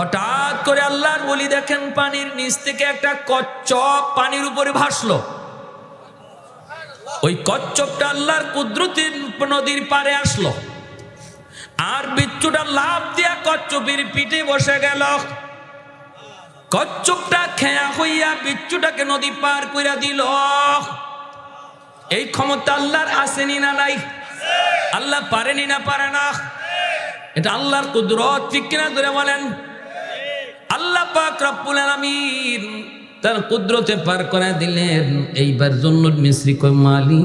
হঠাৎ করে আল্লাহর বলি দেখেন পানির নিচ থেকে একটা কচ্ছপ পানির উপরে ভাসলো। ওই কচ্ছপটা আল্লাহর কুদরতির নদীর পারে আসলো। আর বিচ্ছুটা লাভ দিয়া কচ্ছপের পিঠে বসে গেল। কচ্ছপটা খেয়া হইয়া বিচ্ছুটাকে নদী পার কইরা দিল। এই ক্ষমতা আল্লাহর আসেনি না নাই? আল্লাহ পারেনি না পারে না? এটা আল্লাহর কুদরত ঠিক কিনা ধরে বলেন? আল্লাহ পাক রব্বুল আলামিন তার কুদরতে পার করে দিলেন। এইবার জন্য মিশ্রি কয় মালি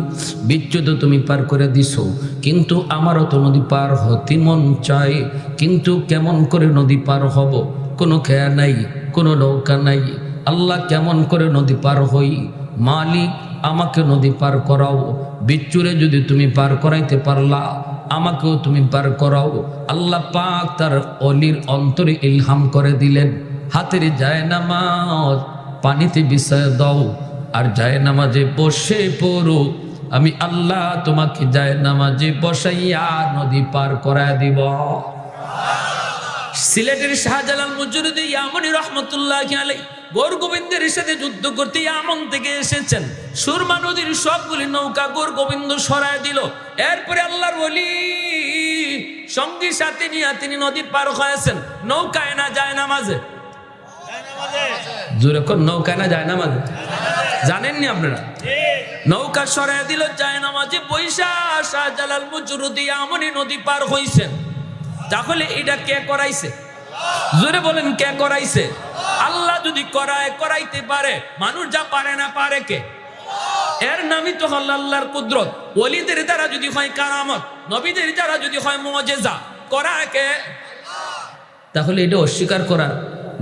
বিচ্যুত তুমি পার করে দিছো। কিন্তু আমারও তো নদী পার হতে মন চায়। কিন্তু কেমন করে নদী পার হব? কোনো খেয়া নাই, কোনো নৌকা নাই। আল্লাহ কেমন করে নদী পার হই? মালিক, আমাকে নদী পার করাও। বিচ্চুরে যদি তুমি পার করাইতে পারলা আমাকেও তুমি বার করাও। আল্লাহ পাক তার অলির অন্তরে ইলহাম করে দিলেন। হাতের যায় নামাজ পানিতে বিষয় দাও, আর যায় নামাজে বসে পড়ো। আমি আল্লাহ তোমাকে যায় নামাজে বসাইয়া নদী পার করায় দিব। সিলেটের শাহজালাল মুজুরুদ্দি ইয়ামনি রহমতুল্লাহ আলাই গোর গোবিন্দের সাথে যুদ্ধ করতে আমন থেকে এসেছেন। সুরমা নদীর সবগুলি নৌকা গোর গোবিন্দ সরায় দিল। এরপরে আল্লাহর বলি সঙ্গী সাথে নিয়ে তিনি নদী পার হয়েছেন। নৌকায় না যায় নৌকায় না যায় জানেননি আপনারা? নৌকা সরায় দিল, যায় না মাঝে বৈশা শাহজালাল মুজুরুদ্দি আমনি নদী পার হইছেন। তাহলে এটা কে করাইছে? জোরে বলেন, কে করাইছে? আল্লাহ যদি করায়, করাইতে পারে। মানুষ যা পারে না, পারে কে? এর নামই তো হল আল্লাহর কুদরত। ওলিদের দ্বারা যদি হয় কারামত, নবীদের দ্বারা যদি হয় মজেজা, করায় কে? তাহলে এটা অস্বীকার করার,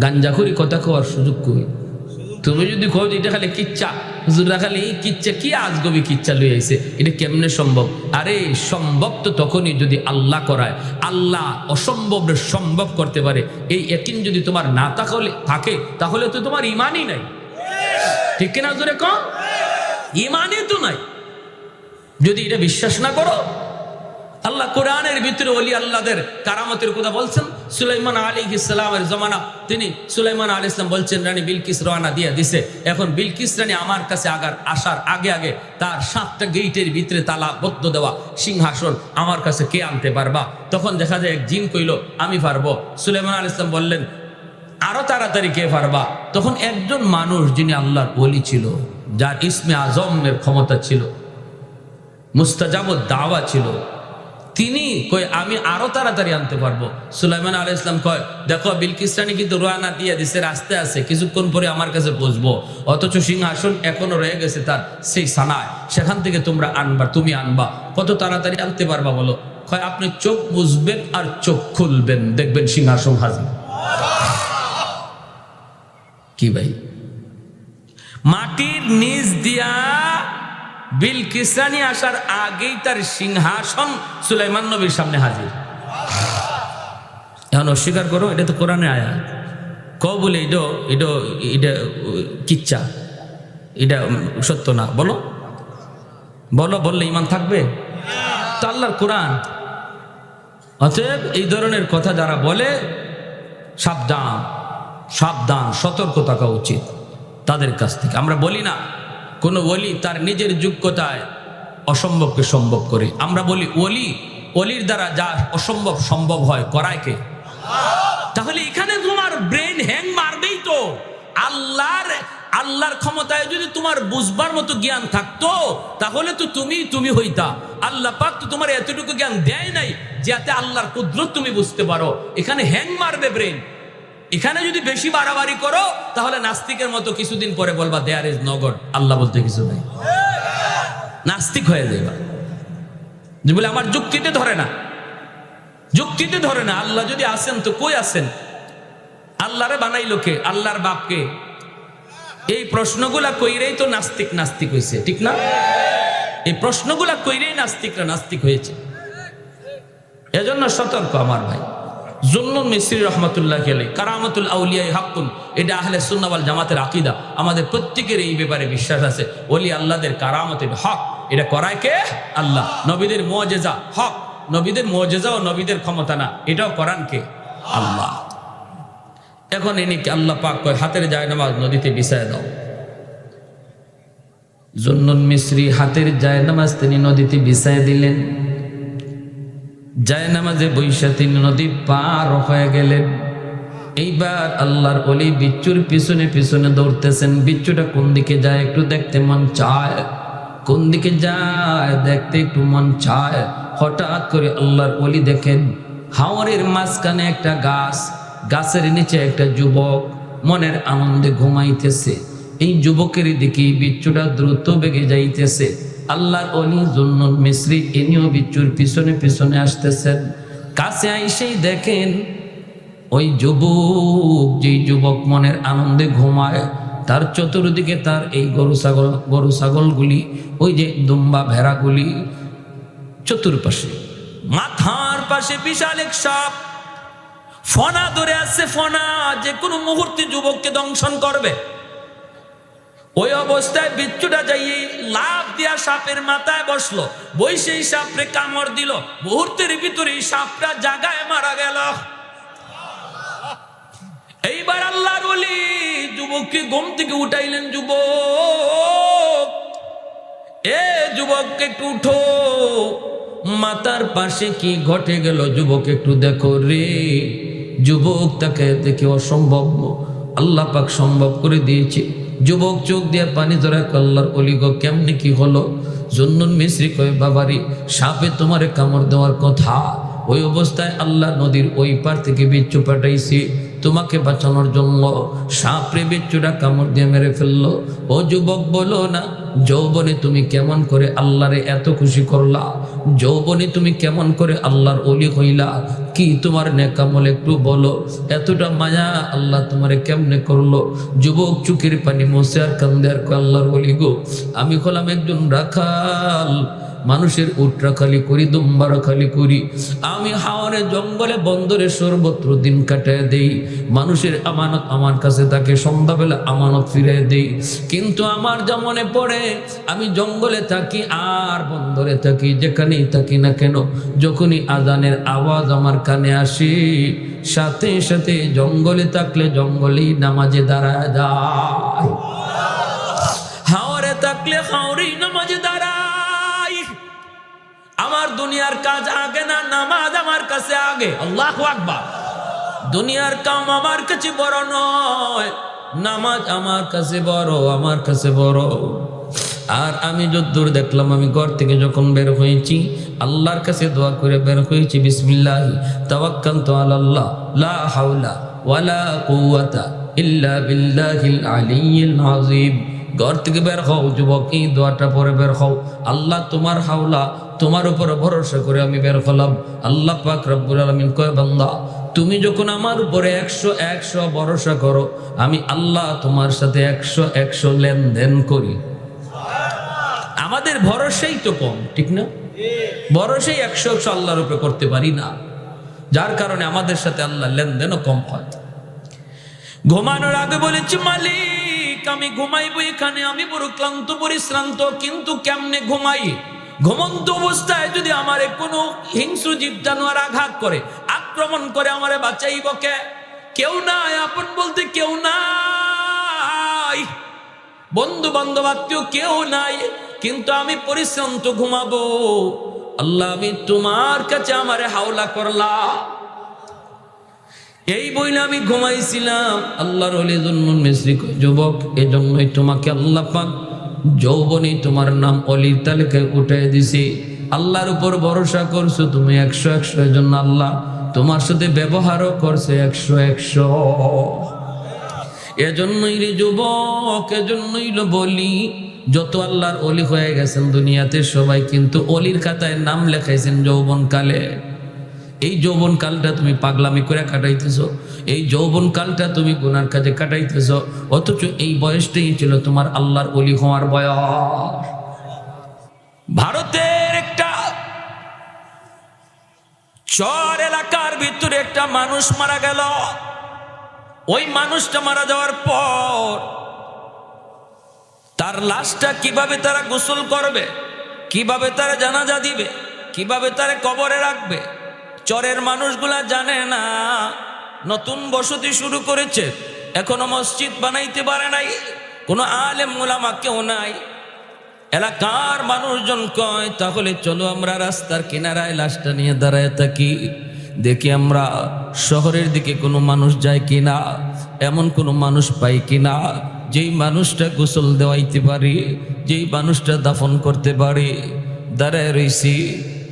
গাঞ্জাখুরি কথা কওয়ার সুযোগ কই? তুমি যদি যে এটা খালি কিচ্ছা, হুজুররা খালি কিচ্ছা, কি আজ আজগবি কিচ্ছা লই আইছে? এটা কেমনে সম্ভব? আরে, সম্ভব তো তখনই যদি আল্লাহ করায়। আল্লাহ অসম্ভবের সম্ভব করতে পারে। এই একিন যদি তোমার না তাহলে থাকে, তাহলে তো তোমার ইমানই নাই। ঠিক কিনা জোরে কম তো নাই। যদি এটা বিশ্বাস না করো আল্লাহ কোরআনের ভিতরে অলি আল্লাহদের কারামতের কথা বলছেন। সুলাইমান আলী ইসলামের জমানা, তিনি সুলাইমান আলী ইসলাম বলছেন, রানী বিলকিস রওনা দিয়ে দিছে। এখন বিলকিস রানী আমার কাছে আগার, আসার আগে আগে তার সাতটা গেইটের ভিতরে তালা বদ্ধ দেওয়া, সিংহাসন আমার কাছে কে আনতে পারবা? তখন দেখা যায়, এক জিন কইল, আমি পারব। সুলাইমান আলী ইসলাম বললেন, আরও তাড়াতাড়ি কে পারবা? তখন একজন মানুষ যিনি আল্লাহর বলি ছিল, যার ইসমে আজমের ক্ষমতা ছিল মুস্তাজাব দাওয়া ছিল তিনি কই আমি আরও তাড়াতাড়ি আনতে পারব। সুলাইমান আলাহ ইসলাম কয়, দেখো, বিলকিস্তানি কিন্তু রোয়ানা দিয়ে দিছে, রাস্তায় আছে, কিছুক্ষণ পরে আমার কাছে বসবো অথচ সিংহাসন এখনও রয়ে গেছে তার সেই সানায়। সেখান থেকে তোমরা আনবা, তুমি আনবা। কত তাড়াতাড়ি আনতে পারবা বলো? কয়, আপনি চোখ বুঝবেন আর চোখ খুলবেন। দেখবেন সিংহাসন হাজির কি ভাই? মাটির নিচ দিয়া বিল কিসানি আসার আগেই তার সিংহাসন সুলাইমান নবীর সামনে হাজির। এখন অস্বীকার করো, এটা তো কোরআনে আয়া ক বলে এটা এটা এটা কিচ্ছা। এটা সত্য না। বলো। বলো, বললে ইমান থাকবে? তো আল্লাহর কোরআন। অতএব এই ধরনের কথা যারা বলে, সাবধান সাবধান, সতর্ক থাকা উচিত তাদের কাছ থেকে। আমরা বলি না কোনো ওলি তার নিজের যোগ্যতায় অসম্ভবকে সম্ভব করে। আমরা বলি, ওলি অলির দ্বারা যা অসম্ভব সম্ভব হয়, করায় কে? তাহলে এখানে তোমার ব্রেন হ্যাং মারবেই তো। আল্লাহর আল্লাহর ক্ষমতায় যদি তোমার বুঝবার মতো জ্ঞান থাকতো, তাহলে তো তুমি তুমি হইতা। আল্লাহ পাক তো তোমার এতটুকু জ্ঞান দেয় নাই, যাতে আল্লাহর কুদরত তুমি বুঝতে পারো। এখানে হ্যাং মারবে ব্রেন এখানে যদি বেশি বাড়াবাড়ি করো, তাহলে নাস্তিকের মতো কিছুদিন পরে বলবা দেয়ার ইজ নগর আল্লাহ বলতে কিছু নাই। নাস্তিক হয়ে যাইবা। যে বলে, আমার যুক্তিতে ধরে না। যুক্তিতে ধরে না। আল্লাহ যদি আসেন তো কই আসেন? আল্লাহরে বানাই লোকে আল্লাহর বাপকে? এই প্রশ্নগুলা কইরেই তো নাস্তিক নাস্তিক হয়েছে ঠিক না? এই প্রশ্নগুলা কইরেই নাস্তিকরা নাস্তিক হয়েছে। এজন্য সতর্ক আমার ভাই। জুন্নুন মিস্ত্রি রহমতুল্লাহ খেলে কারামতুল আউলিয়াই হাক্কুন, এটা আহলে সুন্নাওয়াল জামাতের আকিদা। আমাদের প্রত্যেকের এই ব্যাপারে বিশ্বাস আছে। ওলি আল্লাহদের কারামতের হক। এটা করায় কে? আল্লাহ। নবীদের মোজেজা হক। নবীদের মোজেজা ও নবীদের ক্ষমতা না। এটাও করান কে? আল্লাহ। এখন ইনিকে আল্লাহ পাক কয়, হাতের যায় নামাজ নদীতে বিছায় দাও। জন্নুন মিশ্রি হাতের যায় নামাজ তিনি নদীতে বিছায় দিলেন। যায় নামাজে বৈশা তিনি নদী পার হয়ে গেলেন এইবার আল্লাহর অলি বিচ্ছুর পিছনে পিছনে দৌড়তেছেন। বিচ্ছুটা কোন দিকে যায় একটু দেখতে মন চায়। কোন দিকে যায় দেখতে একটু মন চায়। হঠাৎ করে আল্লাহর অলি দেখেন, হাওরের মাঝখানে একটা গাছ, গাছের নিচে একটা যুবক মনের আনন্দে ঘুমাইতেছে। এই যুবকের দিকে বিচ্ছুটা দ্রুত বেগে যাইতেছে। আল্লাহর অলি জন্নুল মিশ্রি ইনিও বিচ্ছুর পিছনে পিছনে আসতেছেন। কাছে আইসেই দেখেন ওই যুবক, যেই যুবক মনের আনন্দে ঘুমায়, তার চতুর্দিকে তার এই গরু ছাগল, গরু ছাগলগুলি, ওই যে দুম্বা ভেড়াগুলি চতুর্পাশে, মাথার পাশে বিশাল এক সাপ, ফনা ধরে আছে ফনা, যে কোনো মুহূর্তে যুবককে দংশন করবে। ওই অবস্থায় বিচ্ছুটা যাইয়ে লাভ দিয়া সাপের মাথায় বসল, বই সেই সাপরে কামড় দিল। মুহূর্তের ভিতরে সাপটা জাগায় মারা গেল। এইবার আল্লাহর ওলি যুবককে ঘুম থেকে উঠাইলেন, যুবক। এ যুবককে একটু উঠো। মাতার পাশে কি ঘটে গেল? যুবক, একটু দেখো রে। যুবক তাকে দেখে অসম্ভব। আল্লাহ পাক সম্ভব করে দিয়েছে। যুবক চোখ দিয়ে পানি ধরা কল্লার অলিগ কেমনি কি হলো? জন্নুন মিশ্রি কয়ে, বাবারি, সাপে তোমারে কামড় দেওয়ার কথা। ওই অবস্থায় আল্লাহ নদীর ওই পার থেকে বিচ্ছু পাঠাইছি। তোমাকে বাঁচানোর জন্য সাপরে বিচ্ছুটা কামড় দিয়ে মেরে ফেলল। ও যুবক বলো না যৌবনে তুমি কেমন করে আল্লাহরে এত খুশি করলা? যৌবনে তুমি কেমন করে আল্লাহর অলি হইলা? কি তোমার নেকামল একটু বলো। এতটা মায়া আল্লাহ তোমারে কেমনে করল? যুবক চুকির পানি মোসে আর কান্দে আর আল্লাহর অলি গো, আমি হলাম একজন রাখাল। মানুষের উটরা খালি করি, দুম্বারা খালি করি। আমি হাওয়ারে জঙ্গলে বন্দরে সর্বত্র দিন কাটায় দেই। মানুষের আমানত আমার কাছে তাকে সন্ধ্যাবেলা আমানত ফিরে দেই। কিন্তু আমার যা মনে পড়ে, আমি জঙ্গলে থাকি আর বন্দরে থাকি, যেখানেই থাকি না কেন, যখনই আজানের আওয়াজ আমার কানে আসে, সাথে সাথে জঙ্গলে থাকলে জঙ্গলেই নামাজে দাঁড়ায় যায়। দুনিয়ার কাজ আগে না, নামাজ আমার কাছে আগে। আল্লাহ আকবার। দুনিয়ার কাম আমার কাছে বড় নয়, নামাজ আমার কাছে বড়, আমার কাছে বড়। আর আমি যদ্দূর দেখলাম, আমি ঘর থেকে যখন বের হয়েছি, আল্লাহর কাছে দোয়া করে বের হয়েছি, বিসমিল্লাহ তাওয়াক্কালতু আলাল্লাহ, লা হাওলা ওয়ালা কুওয়াতা ইল্লা বিল্লাহিল আলিয়্যিল আযীম। ঘর থেকে বের হও, যুবক, এই দোয়াটা পরে বের হও। আল্লাহ তোমার হাওলা তোমার উপর ভরসা করে আমি বের হলাম। আল্লাহ পাক রব্বুল আলামিন কয়, বান্দা, তুমি যখন আমার উপরে একশো একশো ভরসা করো, আমি আল্লাহ তোমার সাথে একশো একশো লেনদেন করি। আমাদের ভরসাই তো কম, ঠিক না? ভরসাই একশো একশো আল্লাহর উপরে করতে পারি না। যার কারণে আমাদের সাথে আল্লাহ লেনদেনও কম হয়। ঘুমানোর আগে বলেছি, মালিক, আমি ঘুমাইবো এখানে, আমি বড় ক্লান্ত, পরিশ্রান্ত, কিন্তু কেমনে ঘুমাই? ঘুমন্ত অবস্থায় যদি আমারে কোনো হিংস্র জীব জানোয়ার আঘাত করে আক্রমণ করে আমারে বাঁচাইব কে? কেউ নাই আপন বলতে কেউ নাই। বন্ধু বান্ধব আত্মীয় কেউ নাই কিন্তু আমি পরিশ্রান্ত ঘুমাবো। আল্লাহ আমি তোমার কাছে আমারে হাওলা করলা এই বইলে আমি ঘুমাইছিলাম। আল্লাহর অলি জন্মন মিশ্রি কয়, যুবক এজন্যই তোমাকে আল্লাহ পাক যৌবনে তোমার নাম অলির তালিকায় উঠে দিছি। আল্লাহর উপর ভরসা করছ তুমি একশো একশো, এজন্য আল্লাহ তোমার সাথে ব্যবহারও করছে একশো একশো। এজন্যই রে যুবক, এজন্যই বলি, যত আল্লাহর অলি হয়ে গেছেন দুনিয়াতে সবাই কিন্তু অলির খাতায় নাম লেখাইছেন যৌবন কালে এই যৌবন কালটা তুমি পাগলামি করে কাটাইতেছ, এই যৌবন কালটা তুমি গুনার কাজে কাটাইতেছ, অথচ এই বয়সটাই ছিল তোমার আল্লাহর অলি হওয়ার বয়স। ভারতের একটা চর এলাকার ভিতরে একটা মানুষ মারা গেল। ওই মানুষটা মারা যাওয়ার পর তার লাশটা কীভাবে তারা গোসল করবে, কীভাবে তারা জানাজা দিবে, কীভাবে তারা কবরে রাখবে চরের মানুষগুলা জানে না। নতুন বসতি শুরু করেছে, এখনও মসজিদ বানাইতে পারে নাই, কোনো আলেম মোলামা কেউ নাই। এলাকার মানুষজন কয়, তাহলে চলো আমরা রাস্তার কিনারায় লাশটা নিয়ে দাঁড়ায় থাকি। দেখি আমরা শহরের দিকে কোনো মানুষ যায় কিনা, এমন কোনো মানুষ পাই কিনা, যেই মানুষটা গোসল দেওয়াইতে পারি, যেই মানুষটা দাফন করতে পারি। দাঁড়ায় রইছি,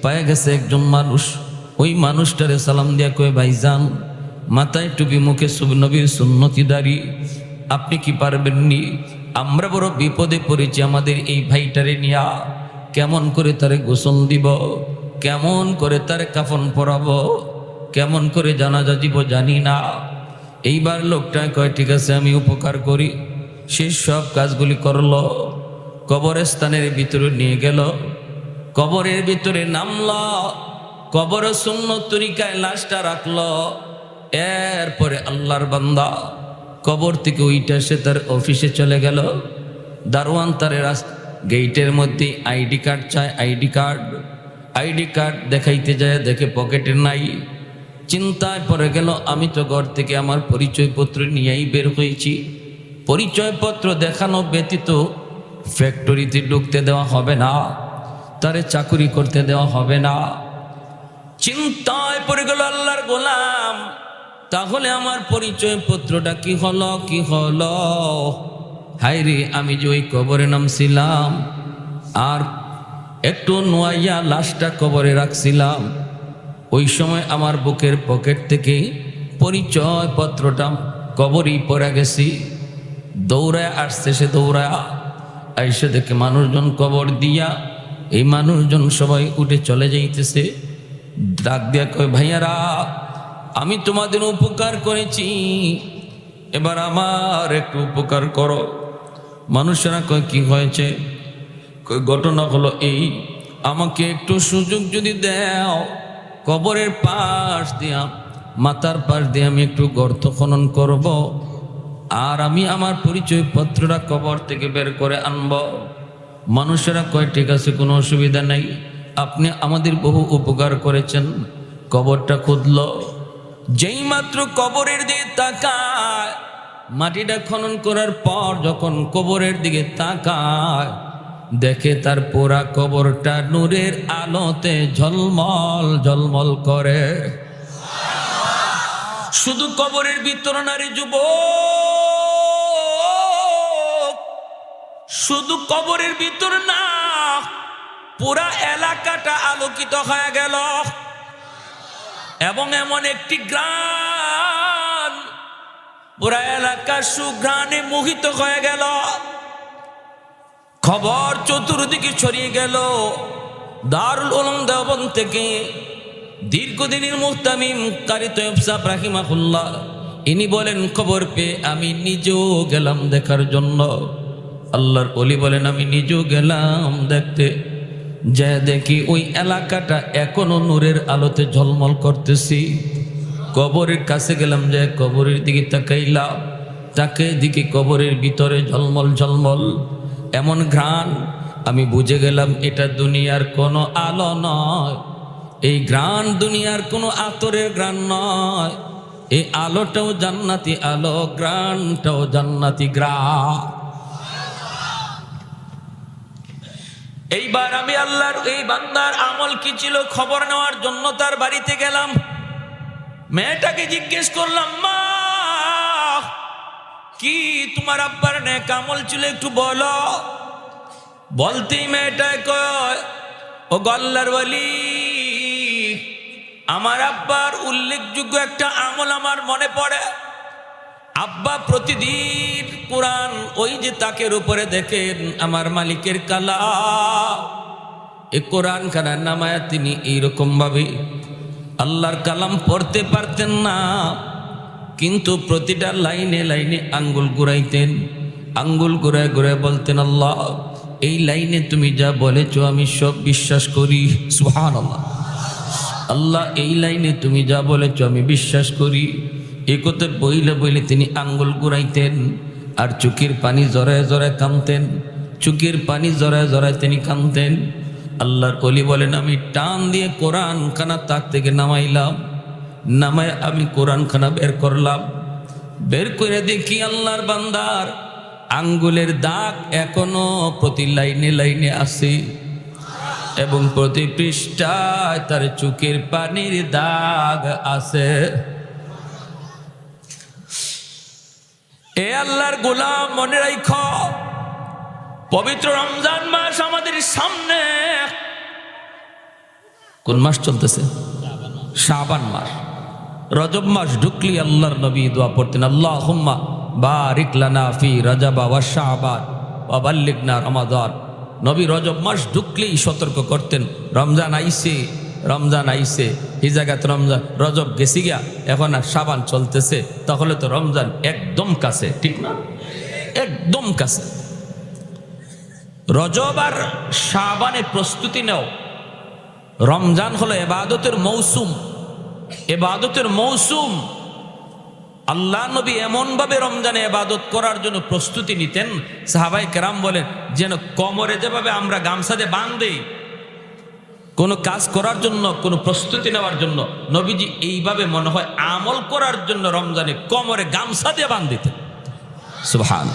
পায়ে গেছে একজন মানুষ। ওই মানুষটারে সালাম দিয়া কয়ে, ভাইজান, মাথায় টুপি, মুখে নবীর সুন্নতি দাঁড়ি, আপনি কি পারবেননি? আমরা বড় বিপদে পড়েছি, আমাদের এই ভাইটারে নিয়া কেমন করে তারে গোসল দিব? কেমন করে তারে কাফন পরাব? কেমন করে জানাজা দিব জানি না। এইবার লোকটা কয়, ঠিক আছে, আমি উপকার করি। সে সব কাজগুলি করল, কবরস্থানের ভিতরে নিয়ে গেল। কবরের ভিতরে নামল। কবর শূন্য তরিকায় লাশটা রাখল। এরপরে আল্লাহর বান্দা কবর থেকে ওইটা সে তার অফিসে চলে গেল। দারোয়ান তার রাস্তা গেইটের মধ্যে আইডি কার্ড চায়, আইডি কার্ড। আইডি কার্ড দেখাইতে যায়, দেখে পকেটে নাই। চিন্তায় পড়ে গেল, আমি তো ঘর থেকে আমার পরিচয়পত্র নিয়েই বের হয়েছি। পরিচয়পত্র দেখানো ব্যতীত ফ্যাক্টরিতে ঢুকতে দেওয়া হবে না, তারে চাকুরি করতে দেওয়া হবে না। চিন্তায় পড়ে গেল আল্লাহর গোলাম। তাহলে আমার পরিচয় পত্রটা কি হলো কি হলো? হাইরে আমি যে ওই কবরে নামছিলাম, আর একটু নোয়াইয়া লাশটা কবরে রাখছিলাম, ওই সময় আমার বুকের পকেট থেকে পরিচয় পত্রটা কবরই পড়ে গেছি। দৌড়ায় আসছে সে দৌড়ায়, আইসে দেখে মানুষজন কবর দিয়া, এই মানুষজন সবাই উঠে চলে যাইতেছে। ডাক দিয়া কয়, ভাইয়ারা, আমি তোমাদের উপকার করেছি। এবার আমার একটু উপকার করো। মানুষেরা কয়, কি হয়েছে? ঘটনা হলো এই, আমাকে একটু সুযোগ যদি দাও, কবরের পাশ দিয়া, মাথার পাশ দিয়ে আমি একটু গর্ত খনন করব, আর আমি আমার পরিচয় পত্রটা কবর থেকে বের করে আনব। মানুষেরা কয়, ঠিক আছে, কোনো অসুবিধা নাই। আপনি আমাদের বহু উপকার করেছেন। কবরটা খুদল যেই মাত্র কবরের দিকে তাকায়, মাটিটা খনন করার পর যখন কবরের দিকে তাকায়, দেখে তার পোড়া কবরটা নূরের আলোতে ঝলমল ঝলমল করে। শুধু কবরের ভিতর নারী যুব শুধু কবরের ভিতর না পুরা এলাকাটা আলোকিত হয়ে গেল। এবং এমন একটি গ্রাম, পুরা এলাকা সুঘ্রাণে মোহিত হয়ে গেল। খবর চতুর্দিকে ছড়িয়ে গেল। দারুল উলুম দেওবন থেকে দীর্ঘদিনের মুহতামিম কারি তৈব সাহ ইনি বলেন, খবর পেয়ে আমি নিজেও গেলাম দেখার জন্য। আল্লাহর অলি বলেন, আমি নিজেও গেলাম দেখতে। যে দেখি ওই এলাকাটা এখনও নূরের আলোতে ঝলমল করতেছি। কবরের কাছে গেলাম যে কবরের দিকে তাকাইলাম। তাকে দিকে কবরের ভিতরে ঝলমল ঝলমল। এমন ঘ্রাণ, আমি বুঝে গেলাম এটা দুনিয়ার কোনো আলো নয়। এই গ্রান দুনিয়ার কোনো আতরের গ্রান নয়। এই আলোটাও জান্নাতি আলো গ্রানটাও জান্নাতি গ্রা এইবার আমি আল্লাহর এই বান্দার আমল কি ছিল খবর নেওয়ার জন্য তার বাড়িতে গেলাম। মেয়েটাকে জিজ্ঞেস করলাম, মা, কি তোমার আব্বার নেক আমল ছিল একটু বলো? বলতেই মেয়েটা কয়, ও গল্লার বলি আমার আব্বার উল্লেখযোগ্য একটা আমল আমার মনে পড়ে। আব্বা প্রতিদিন কোরআন ওই যে তাকের উপরে দেখেন, আমার মালিকের কালা। এ কোরআন খানার নামায় তিনি এইরকম ভাবে আল্লাহর কালাম পড়তে পারতেন না। কিন্তু প্রতিটা লাইনে লাইনে আঙ্গুল ঘুরাইতেন, আঙ্গুল ঘুরায় ঘুরায় বলতেন, আল্লাহ, এই লাইনে তুমি যা বলেছ আমি সব বিশ্বাস করি। সুহান আল্লাহ আল্লাহ, এই লাইনে তুমি যা বলেছ আমি বিশ্বাস করি। এ কথা বইলে বইলে তিনি আঙ্গুল ঘুরাইতেন, আর চোখের পানি জড়ায় জড়ায় কামতেন চোখের পানি জড়ায় জড়ায় তিনি কামতেন আল্লাহর কলি বলেন, আমি টান দিয়ে কোরআন খানা তাক থেকে নামাইলাম। নামায় আমি কোরআন খানা বের করলাম। বের করে দেখি আল্লাহর বান্দার আঙ্গুলের দাগ এখনও প্রতি লাইনে লাইনে আছে। এবং প্রতি পৃষ্ঠায় তার চুকের পানির দাগ আছে। এ আল্লাহর গোলাম মনে রাখ পবিত্র রমজান মাস আমাদের সামনে। কোন মাস চলতেছে? শাবান মাস। রজব মাস ঢুকলি আল্লাহর নবী দোয়া পড়তেন আল্লাহ হুম্মা বারিক লানা ফি রজাবা ওয়া শাবান ওয়া বাল্লিগনা রমাদান। নবী রজব মাস ঢুকলেই সতর্ক করতেন, রমজান আইছে। রমজান আইসে এই জায়গাতে রমজান, রজব গেছি গিয়া, এখন আর সাবান চলতেছে, তাহলে তো রমজান একদম কাছে, ঠিক না? একদম কাছে। রজব আর সাবানে প্রস্তুতি নেও। রমজান হলো এবাদতের মৌসুম। এবাদতের মৌসুম। আল্লাহ নবী এমনভাবে রমজানে এবাদত করার জন্য প্রস্তুতি নিতেন। সাহাবাই কেরাম বলেন, যেন কমরে যেভাবে আমরা গামছা দিয়ে বাঁধেই কোনো কাজ করার জন্য, কোনো প্রস্তুতি নেওয়ার জন্য নবীজি এইভাবে মনে হয় আমল করার জন্য রমজানে কমরে গামছা দিয়ে বাঁধ দিতেন। সুবহান।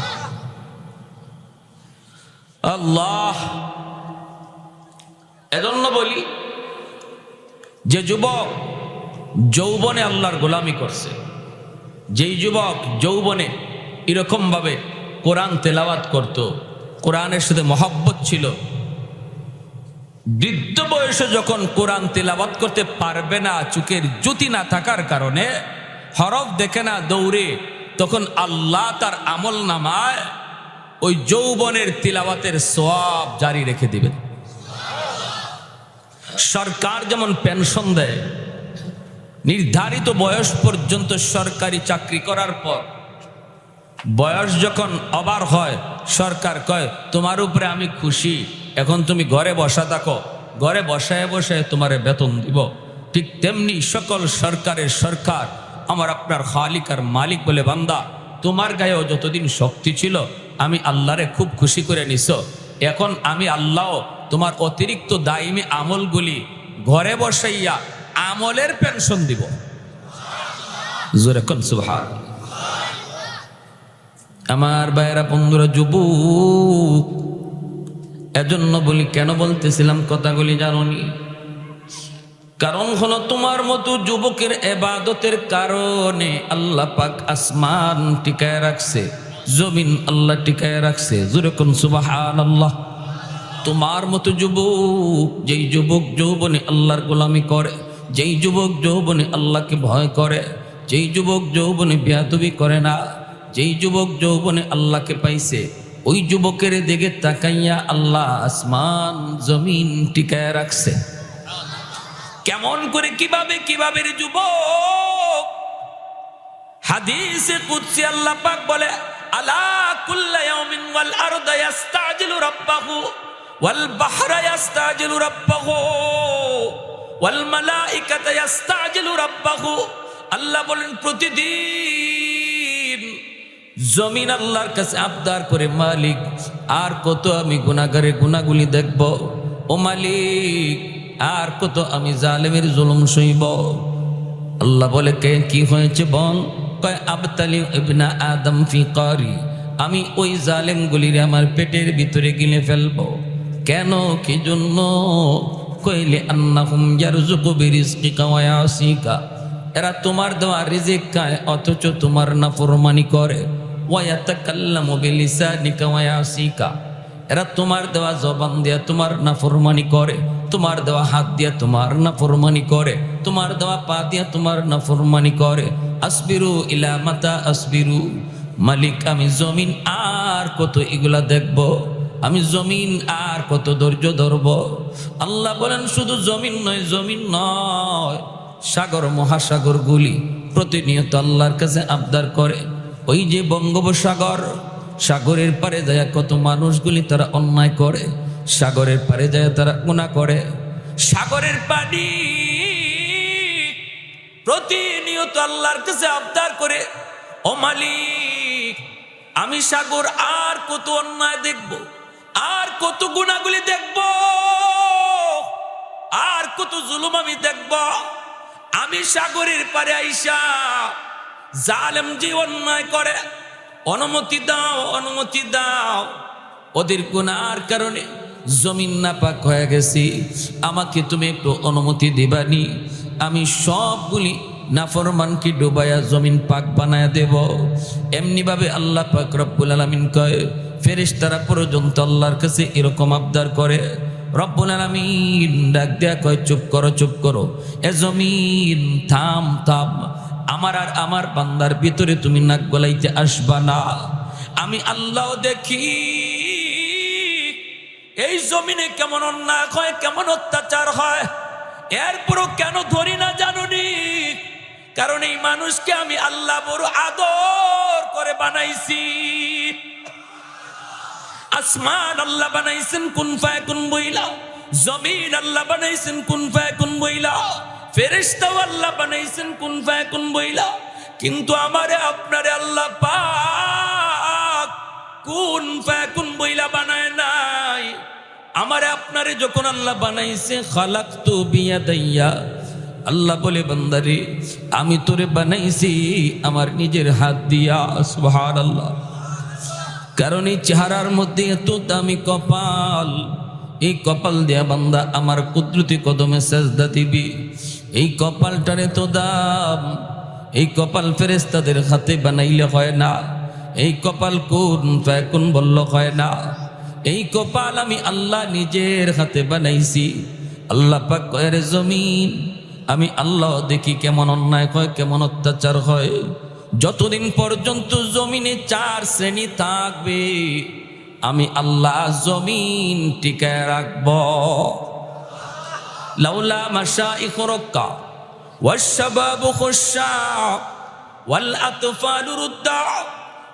আল্লাহ, এজন্য বলি, যে যুবক যৌবনে আল্লাহর গোলামি করছে, যেই যুবক যৌবনে এরকমভাবে কোরআন তেলাওয়াত করত, কোরআনের সাথে মহব্বত ছিল বৃদ্ধ বয়সে যখন কোরআন তেলাওয়াত করতে পারবে না, চুকের জ্যোতি না থাকার কারণে হরফ দেখে না দৌড়ে, তখন আল্লাহ তার আমল নামায় ওই যৌবনের তিলাওয়াতের সব জারি রেখে দিবেন। সরকার যেমন পেনশন দেয়, নির্ধারিত বয়স পর্যন্ত সরকারি চাকরি করার পর বয়স যখন অবার হয়, সরকার কয়, তোমার উপরে আমি খুশি। এখন তুমি ঘরে বসা থাকো। ঘরে বসায় বসায় তোমার বেতন দিব। ঠিক তেমনি সকল সরকারের সরকার, আমার আপনার খালিক আর মালিক বলে বান্দা, তোমার গায়েও যতদিন শক্তি ছিল, আমি আল্লাহরে খুব খুশি করে নিছ। এখন আমি আল্লাহ তোমার অতিরিক্ত দায়মি আমলগুলি ঘরে বসাইয়া আমলের পেনশন দিব। আমার বাইরা বন্ধুরা, যুবক এজন্য বলি, কেন বলতেছিলাম কথাগুলি জাননি? কারণ হলো তোমার মতো যুবকের এবাদতের কারণে আল্লাহ পাক আসমান টিকায় রাখছে, জমিন আল্লাহ টিকায় রাখছে। যেরকম সুবাহান আল্লাহ তোমার মতো যুবক, যেই যুবক যৌবনে আল্লাহর গোলামি করে, যেই যুবক যৌবনে আল্লাহকে ভয় করে, যেই যুবক যৌবনে বিয়াদবি করে না, যেই যুবক যৌবনে আল্লাহকে পাইছে ওই যুবকের দিকে তাকাইয়া আল্লাহ আসমান, জমিন টিকায় রাখছে। কেমন করে কীভাবে কীভাবে যুবক? হাদিসে কুদসি আল্লাহ পাক বলে, আলা কুল্লা ইয়াউমিন ওয়াল আরদা ইস্তাজিলু রাব্বাহু, ওয়াল বাহরা ইস্তাজিলু রাব্বাহু, ওয়াল মালাইকাতা ইস্তাজিলু রাব্বাহু। আল্লাহ বলেন, প্রতিদিন জমিন আল্লাহর কাছে আবদার করে, মালিক, আর কত আমি গুনাহগারের গুনাহগুলি দেখব? ও মালিক, আর কত আমি জালেমের জুলুম সইব? আল্লাহ বলে, কে কি হয়েছে বল? কয়, আবতালি ইবনা আদম ফি কারি আমি ওই জালেমগুলির আমার পেটের ভিতরে গিলে ফেলব। কেন? কি জন্য? কইলে, আন্নাহুম ইয়ারযুকু বিরিজকিকা ওয়া ইয়াসিকা। এরা তোমার দেওয়া রিজিক খায়, অথচ তোমার নাফরমানি করে। ওয়া ইয়াতাকাল্লামু বিলিসানিকা ওয়া ইয়াসিকা। এরা তোমার দেওয়া জবান দিয়া তোমার নাফরমানি করে, তোমার দেওয়া হাত দিয়া তোমার নাফরমানি করে, তোমার দেওয়া পা দিয়া তোমার নাফরমানি করে। আসবিরু ইলা মাতা আসবিরু। মালিক, আমি জমিন আর কত এগুলা দেখব, আমি জমিন আর কত ধৈর্য ধরব। আল্লাহ বলেন, শুধু জমিন নয় জমিন নয়, সাগর মহাসাগর গুলি প্রতিনিয়ত আল্লাহর কাছে আবদার করে। ওই যে বঙ্গোপসাগর, সাগরের পারে যায় কত মানুষগুলি তারা অন্যায় করে, সাগরের পারে যায় তারা গুণা করে। সাগরের পানি প্রতিনিয়ত আল্লাহর কাছে আবদার করে, ও মালিক, আমি সাগর আর কত অন্যায় দেখব, আর কত গুণাগুলি দেখব, আর কত জুলুম আমি দেখব, আমি সাগরের পারে আইসা জালেম যে অন্যায় করে। অনুমতি দাও অনুমতি দাও। ওদের গুনার কারণে জমিন নাপাক হয়ে গেছি। আমাকে তুমি একটু অনুমতি দিবানি। আমি সবগুলি নাফরমানকে ডুবাইয়া জমিন পাক বানায় দেব। এমনিভাবে আল্লাহ পাক রব্বুল আলমিন কয়, ফেরেশতারা পর্যন্ত আল্লাহর কাছে এরকম আবদার করে। রব্বুল আলমিন ডাক দেয়া কয়, চুপ করো চুপ করো। এ জমিন থাম থাম। আমার আর আমার বান্দার ভিতরে তুমি নাক গলাইতে আসবা না। আমি আল্লাহ দেখি এই জমিনে কেমন অন্যায় হয়, কেমন অত্যাচার হয়। এরপরও কেন ধরি না জানুনি? কারণ এই মানুষকে আমি আল্লাহ বড় আদর করে বানাইছি। আসমান আল্লাহ বানাইছেন, কুন ফায়াকুন বইলা? জমিন আল্লাহ বানাইছেন, কুন ফায়াকুন বইলা? ফেরেশতাও আল্লাহ বানাইছেন, কুন ফায়াকুন বইলা। কিন্তু আমারে, আপনারে আল্লাহ পাক কুন ফায়াকুন বইলা বানায় নাই। আমারে, আপনারে যখন আল্লাহ বানাইছে, খালাকতু বিয়াদাইয়া। আল্লাহ বলে, বান্দারে, আমি তোরে বানাইছি আমার নিজের হাত দিয়া সুহার আল্লাহ কারণ এই চেহারার মধ্যে এত দামি কপাল। এই কপাল দিয়া বান্দা আমার কুদরতি কদমে সেজদা দিবি। এই কপালটার তো দাম, এই কপাল ফেরেস্তাদের হাতে বানাইলে হয় না, এই কপাল কোন কোন বলল হয় না, এই কপাল আমি আল্লাহ নিজের হাতে বানাইছি, আল্লাহ পাক জমিন, আমি আল্লাহ দেখি কেমন অন্যায় হয়, কেমন অত্যাচার হয়, যতদিন পর্যন্ত জমিনে চার শ্রেণি থাকবে, আমি আল্লাহ জমিন টিকায় রাখব। لولا مشائخ ركع والشباب خشاع والأطفال ردع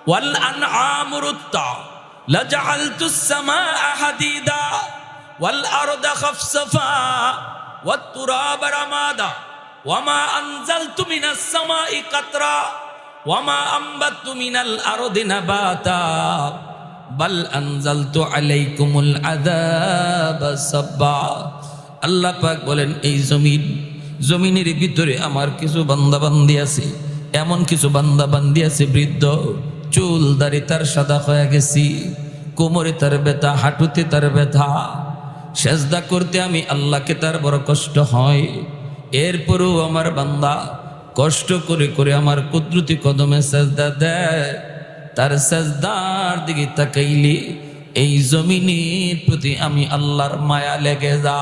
والأنعام ردع لجعلت السماء حديدا والأرض خفصفا والتراب رمادا وما أنزلت من السماء قطرا وما أنبت من الأرض نباتا بل أنزلت عليكم العذاب صبا আল্লাহ পাক বলেন, এই জমিন, জমিনের ভিতরে আমার কিছু বান্দাবান্দি আছে, এমন কিছু বান্দাবান্দি আছে বৃদ্ধ, চুল দাড়ি তার সাদা হয়ে গেছি, কোমরে তার ব্যথা, হাঁটুতে তার ব্যথা। সেজদা করতে আমি আল্লাহকে তার বড় কষ্ট হয়। এরপরও আমার বান্দা কষ্ট করে করে আমার কুদরতি কদমে সেজদা দেয়। তার সেজদার দিকে তাকাইলে এই জমিনের প্রতি আমি আল্লাহর মায়া লেগে যা